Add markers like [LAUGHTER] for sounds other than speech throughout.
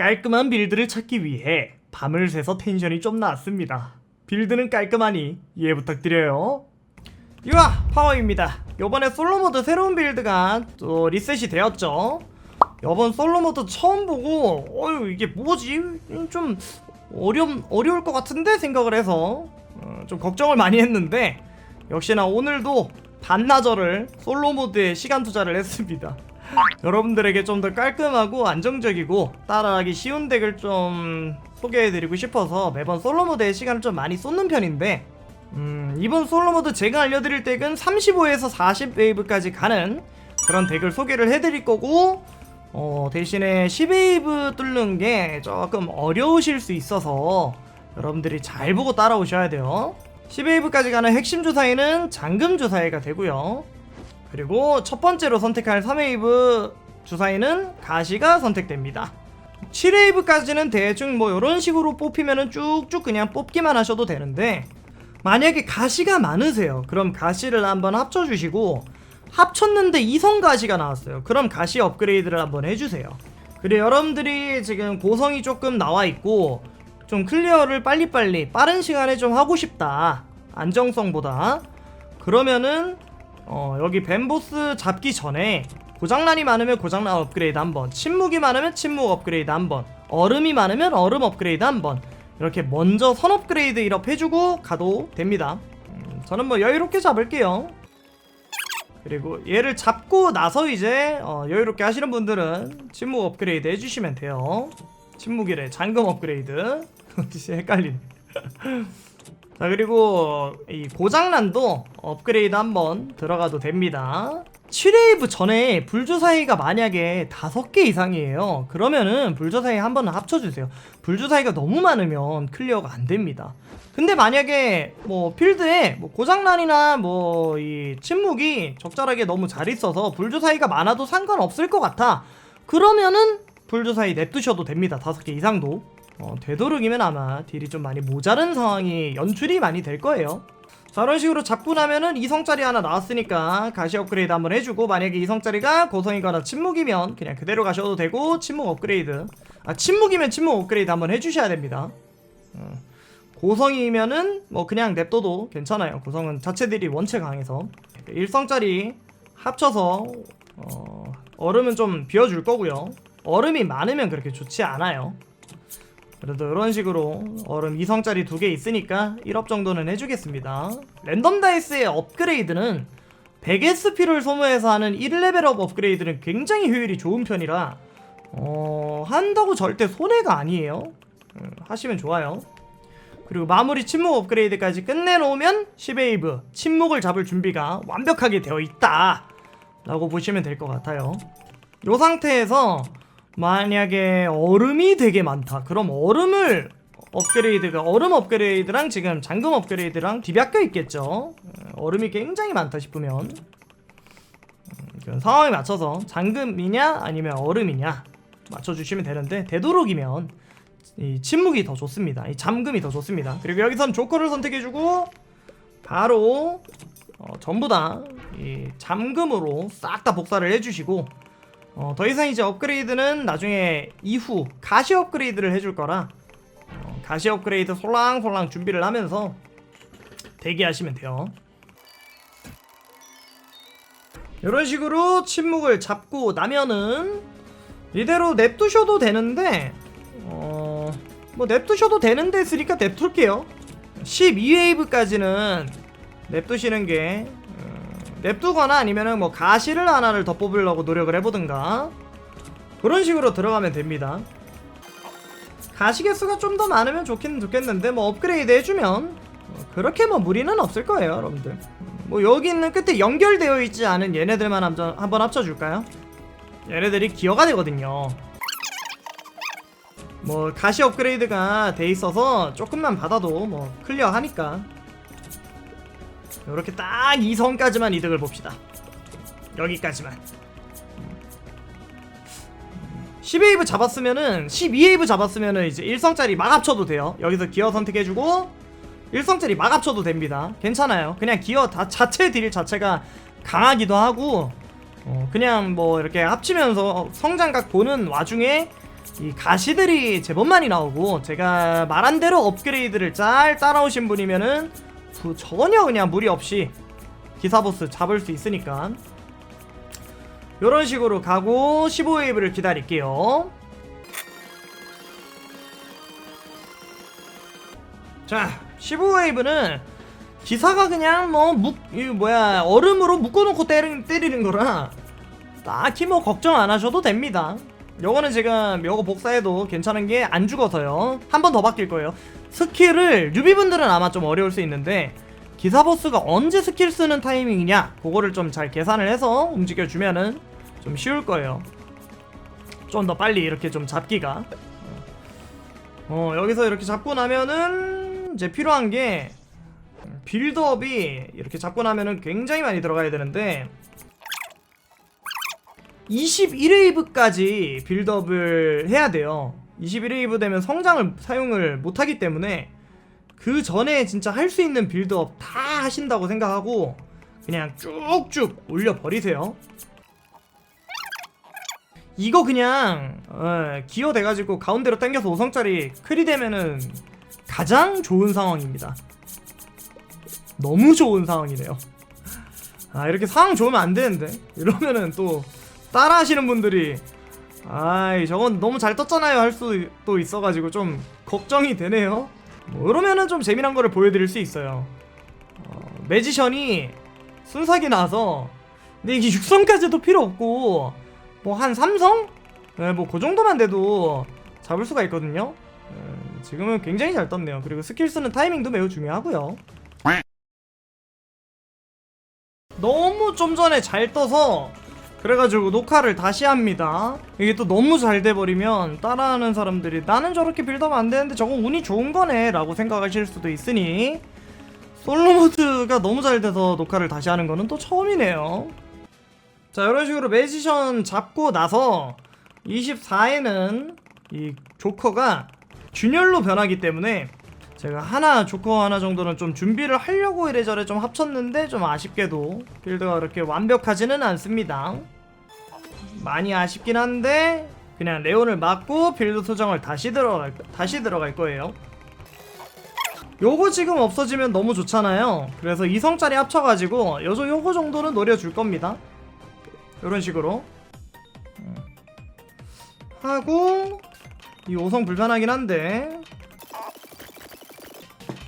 깔끔한 빌드를 찾기 위해 밤을 새서 텐션이 좀 낮습니다. 빌드는 깔끔하니 이해 부탁드려요. 유아 파워입니다. 요번에 솔로 모드 새로운 빌드가 또 리셋이 되었죠. 요번 솔로 모드 처음 보고 어유 이게 뭐지? 음, 좀 어려 어려울 것 같은데 생각을 해서 어, 좀 걱정을 많이 했는데 역시나 오늘도 반나절을 솔로 모드에 시간 투자를 했습니다. 여러분들에게 좀 더 깔끔하고 안정적이고 따라하기 쉬운 덱을 좀 소개해드리고 싶어서 매번 솔로 모드에 시간을 좀 많이 쏟는 편인데 음, 이번 솔로 모드 제가 알려드릴 덱은 35에서 40 웨이브까지 가는 그런 덱을 소개를 해드릴 거고 어, 대신에 10웨이브 뚫는 게 조금 어려우실 수 있어서 여러분들이 잘 보고 따라오셔야 돼요. 10웨이브까지 가는 핵심 주사위는 잠금 주사위가 되고요 그리고 첫 번째로 선택할 3웨이브 주사위는 가시가 선택됩니다. 7웨이브까지는 대충 뭐 이런 식으로 뽑히면은 쭉쭉 그냥 뽑기만 하셔도 되는데 만약에 가시가 많으세요. 그럼 가시를 한번 합쳐주시고 합쳤는데 이성 가시가 나왔어요. 그럼 가시 업그레이드를 한번 해주세요. 그리고 여러분들이 지금 고성이 조금 나와 있고 좀 클리어를 빨리빨리 빠른 시간에 좀 하고 싶다. 안정성보다. 그러면은 어, 여기 벤보스 잡기 전에 고장난이 많으면 고장난 업그레이드 한번 침묵이 많으면 침묵 업그레이드 한번 얼음이 많으면 얼음 업그레이드 한번 이렇게 먼저 선 업그레이드 1업 해주고 가도 됩니다. 음, 저는 뭐 여유롭게 잡을게요. 그리고 얘를 잡고 나서 이제 어, 여유롭게 하시는 분들은 침묵 업그레이드 해주시면 돼요. 침묵이래 잠금 업그레이드. [LAUGHS] 헷갈리네 [LAUGHS] 자 그리고 이 고장난도 업그레이드 한번 들어가도 됩니다. 7웨이브 전에 불주사위가 만약에 5개 이상이에요. 그러면은 불주사위 한 번은 합쳐주세요. 불주사위가 너무 많으면 클리어가 안 됩니다. 근데 만약에 뭐 필드에 뭐 고장난이나 뭐 이 침묵이 적절하게 너무 잘 있어서 불주사위가 많아도 상관없을 것 같아. 그러면은 불주사위 냅두셔도 됩니다. 5개 이상도 어, 되도록이면 아마 딜이 좀 많이 모자른 상황이 연출이 많이 될 거예요. 자, 이런 식으로 잡고 나면은 이성짜리 하나 나왔으니까 가시 업그레이드 한번 해주고 만약에 이성짜리가 고성이거나 침묵이면 그냥 그대로 가셔도 되고 침묵 업그레이드 아 침묵이면 침묵 업그레이드 한번 해주셔야 됩니다. 어, 고성이면은 뭐 그냥 냅둬도 괜찮아요. 고성은 자체들이 원체 강해서 일성짜리 합쳐서 어, 얼음은 좀 비워줄 거고요. 얼음이 많으면 그렇게 좋지 않아요. 그래도 이런 식으로 얼음 2성짜리 두 개 있으니까 1업 정도는 해주겠습니다. 랜덤 다이스의 업그레이드는 100SP를 소모해서 하는 1레벨업 업그레이드는 굉장히 효율이 좋은 편이라 어... 한다고 절대 손해가 아니에요. 음, 하시면 좋아요. 그리고 마무리 침묵 업그레이드까지 끝내놓으면 10웨이브 침묵을 잡을 준비가 완벽하게 되어 있다 라고 보시면 될 것 같아요. 이 상태에서 만약에 얼음이 되게 많다. 그럼 얼음을 업그레이드가 얼음 업그레이드랑 지금 잠금 업그레이드랑 뒤바뀌어 있겠죠. 어, 얼음이 굉장히 많다 싶으면 음, 상황에 맞춰서 잠금이냐 아니면 얼음이냐 맞춰주시면 되는데 되도록이면 이 침묵이 더 좋습니다. 이 잠금이 더 좋습니다. 그리고 여기선 조커를 선택해주고 바로 어, 전부 다이 잠금으로 싹 다 복사를 해주시고 어, 더 이상 이제 업그레이드는 나중에 이후 가시 업그레이드를 해줄 거라 어, 가시 업그레이드 솔랑솔랑 준비를 하면서 대기하시면 돼요. 이런 식으로 침묵을 잡고 나면은 이대로 냅두셔도 되는데 어, 뭐 냅두셔도 되는데 했으니까 냅둘게요. 12웨이브까지는 냅두시는 게 냅두거나 아니면은 뭐 가시를 하나를 더 뽑으려고 노력을 해보든가. 그런 식으로 들어가면 됩니다. 가시 개수가 좀 더 많으면 좋긴 좋겠는데 뭐 업그레이드 해주면 뭐 그렇게 뭐 무리는 없을 거예요 여러분들. 뭐 여기 있는 끝에 연결되어 있지 않은 얘네들만 한번, 한번 합쳐줄까요? 얘네들이 기어가 되거든요. 뭐 가시 업그레이드가 돼 있어서 조금만 받아도 뭐 클리어 하니까 이렇게 딱 2선까지만 이득을 봅시다. 여기까지만. 10웨이브 잡았으면은 12웨이브 잡았으면은 이제 1성짜리 막 합쳐도 돼요. 여기서 기어 선택해주고 1성짜리 막 합쳐도 됩니다. 괜찮아요. 그냥 기어 다 자체 딜 자체가 강하기도 하고 어, 그냥 뭐 이렇게 합치면서 성장각 보는 와중에 이 가시들이 제법 많이 나오고 제가 말한 대로 업그레이드를 잘 따라오신 분이면은 부- 전혀 그냥 무리 없이 기사보스 잡을 수 있으니까. 이런 식으로 가고 15웨이브를 기다릴게요. 자 15웨이브는 기사가 그냥 뭐 묵, 이 뭐야 얼음으로 묶어놓고 때리, 때리는 거라 딱히 뭐 걱정 안 하셔도 됩니다 요거는 지금 요거 복사해도 괜찮은 게 안 죽어서요. 한 번 더 바뀔 거예요. 스킬을 뉴비분들은 아마 좀 어려울 수 있는데 기사 보스가 언제 스킬 쓰는 타이밍이냐 그거를 좀 잘 계산을 해서 움직여주면은 좀 쉬울 거예요. 좀 더 빨리 이렇게 좀 잡기가. 어 여기서 이렇게 잡고 나면은 이제 필요한 게 빌드업이 이렇게 잡고 나면은 굉장히 많이 들어가야 되는데 21웨이브까지 빌드업을 해야 돼요. 21웨이브 되면 성장을 사용을 못하기 때문에 그 전에 진짜 할 수 있는 빌드업 다 하신다고 생각하고 그냥 쭉쭉 올려버리세요. 이거 그냥 어, 기어 돼가지고 가운데로 당겨서 5성짜리 크리 되면은 가장 좋은 상황입니다. 너무 좋은 상황이네요. 아 이렇게 상황 좋으면 안 되는데? 이러면은 또 따라 하시는 분들이. 아이 저건 너무 잘 떴잖아요 할 수도 있어가지고 좀 걱정이 되네요. 뭐 이러면은 좀 재미난 거를 보여드릴 수 있어요. 어, 매지션이 순삭이 나서 근데 이게 6성까지도 필요 없고 뭐 한 3성? 네, 뭐그 정도만 돼도 잡을 수가 있거든요. 네, 지금은 굉장히 잘 떴네요. 그리고 스킬 쓰는 타이밍도 매우 중요하고요. 너무 좀 전에 잘 떠서 그래가지고 녹화를 다시 합니다. 이게 또 너무 잘 돼버리면 따라하는 사람들이 나는 저렇게 빌드업 안 되는데 저건 운이 좋은 거네 라고 생각하실 수도 있으니 솔로 모드가 너무 잘 돼서 녹화를 다시 하는 거는 또 처음이네요. 자 이런 식으로 매지션 잡고 나서 24에는 이 조커가 균열로 변하기 때문에 제가 하나 조커 하나 정도는 좀 준비를 하려고 이래저래 좀 합쳤는데 좀 아쉽게도 빌드가 그렇게 완벽하지는 않습니다. 많이 아쉽긴 한데 그냥 레온을 맞고 빌드 소정을 다시 들어갈 다시 들어갈 거예요. 요거 지금 없어지면 너무 좋잖아요. 그래서 2성짜리 합쳐가지고 요저 요거 정도는 노려줄 겁니다. 요런 식으로. 음. 하고 이 5성 불편하긴 한데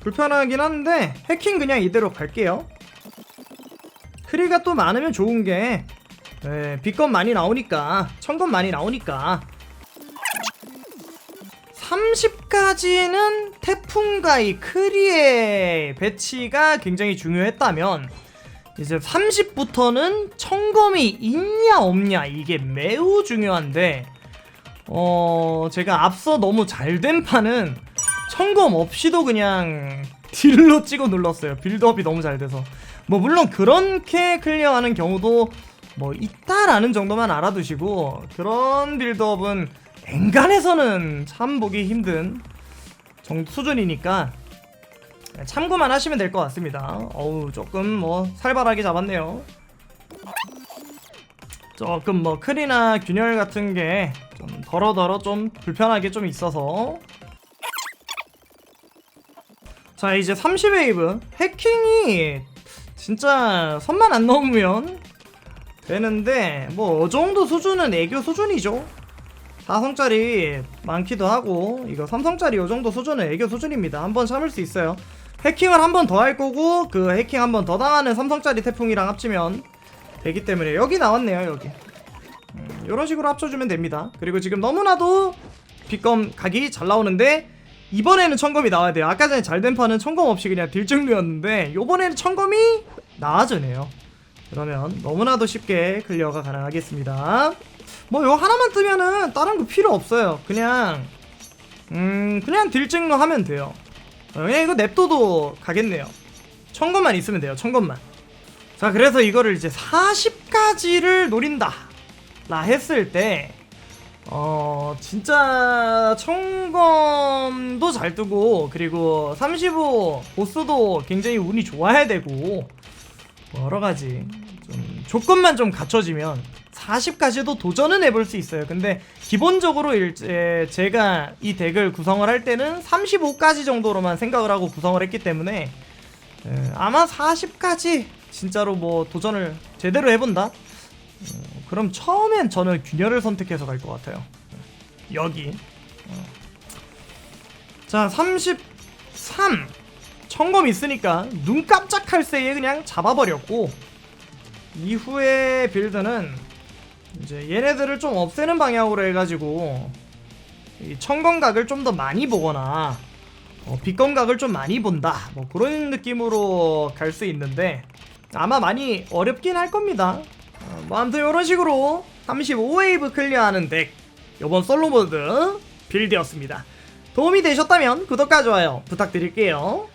불편하긴 한데 해킹 그냥 이대로 갈게요. 크리가 또 많으면 좋은 게 예, 비건 많이 나오니까 천건 많이 나오니까. 30까지는 태풍가이 크리의 배치가 굉장히 중요했다면 이제 30부터는 청검이 있냐 없냐 이게 매우 중요한데 어 제가 앞서 너무 잘 된 판은 청검 없이도 그냥 딜로 찍어 눌렀어요. 빌드업이 너무 잘 돼서. 뭐 물론 그렇게 클리어하는 경우도 뭐 있다라는 정도만 알아두시고 그런 빌드업은 엔간해서는 참 보기 힘든 정도 수준이니까 참고만 하시면 될 것 같습니다. 어우 조금 뭐 살벌하게 잡았네요. 조금 뭐 크리나 균열 같은 게좀 더러더러 좀 불편하게 좀 있어서 자 이제 30웨이브 해킹이 진짜 선만 안 넘으면 되는데 뭐 어정도 수준은 애교 수준이죠. 4성짜리 많기도 하고 이거 3성짜리 요정도 수준은 애교 수준입니다. 한번 참을 수 있어요. 해킹을 한 번 더 할 거고 그 해킹 한 번 더 당하는 3성짜리 태풍이랑 합치면 되기 때문에 여기 나왔네요 여기. 음, 이런 식으로 합쳐주면 됩니다. 그리고 지금 너무나도 빗검 각이 잘 나오는데 이번에는 청검이 나와야 돼요. 아까 전에 잘 된 판은 청검 없이 그냥 딜증류였는데 요번에는 청검이 나와주네요. 그러면 너무나도 쉽게 클리어가 가능하겠습니다. 뭐 이거 하나만 뜨면은 다른 거 필요 없어요. 그냥 음 그냥 딜증로 하면 돼요. 어, 그냥 이거 냅둬도 가겠네요. 천것만 있으면 돼요 천것만. 자 그래서 이거를 이제 40까지를 노린다 라 했을 때 어, 진짜 청검도 잘 뜨고 그리고 35 보스도 굉장히 운이 좋아야 되고 여러 가지 좀 조건만 좀 갖춰지면 40까지도 도전은 해볼 수 있어요. 근데 기본적으로 일제 제가 이 덱을 구성을 할 때는 35까지 정도로만 생각을 하고 구성을 했기 때문에 에, 아마 40까지 진짜로 뭐 도전을 제대로 해본다? 어, 그럼 처음엔 저는 균열을 선택해서 갈 것 같아요. 여기. 어. 자, 33. 청검 있으니까 눈 깜짝할 새에 그냥 잡아버렸고 이후에 빌드는 이제 얘네들을 좀 없애는 방향으로 해가지고 이 청검각을 좀 더 많이 보거나 어, 빛검각을 좀 많이 본다 뭐 그런 느낌으로 갈 수 있는데 아마 많이 어렵긴 할 겁니다 어, 뭐 아무튼 이런 식으로 35웨이브 클리어하는 덱. 요번 솔로 모드 빌드였습니다. 도움이 되셨다면 구독과 좋아요 부탁드릴게요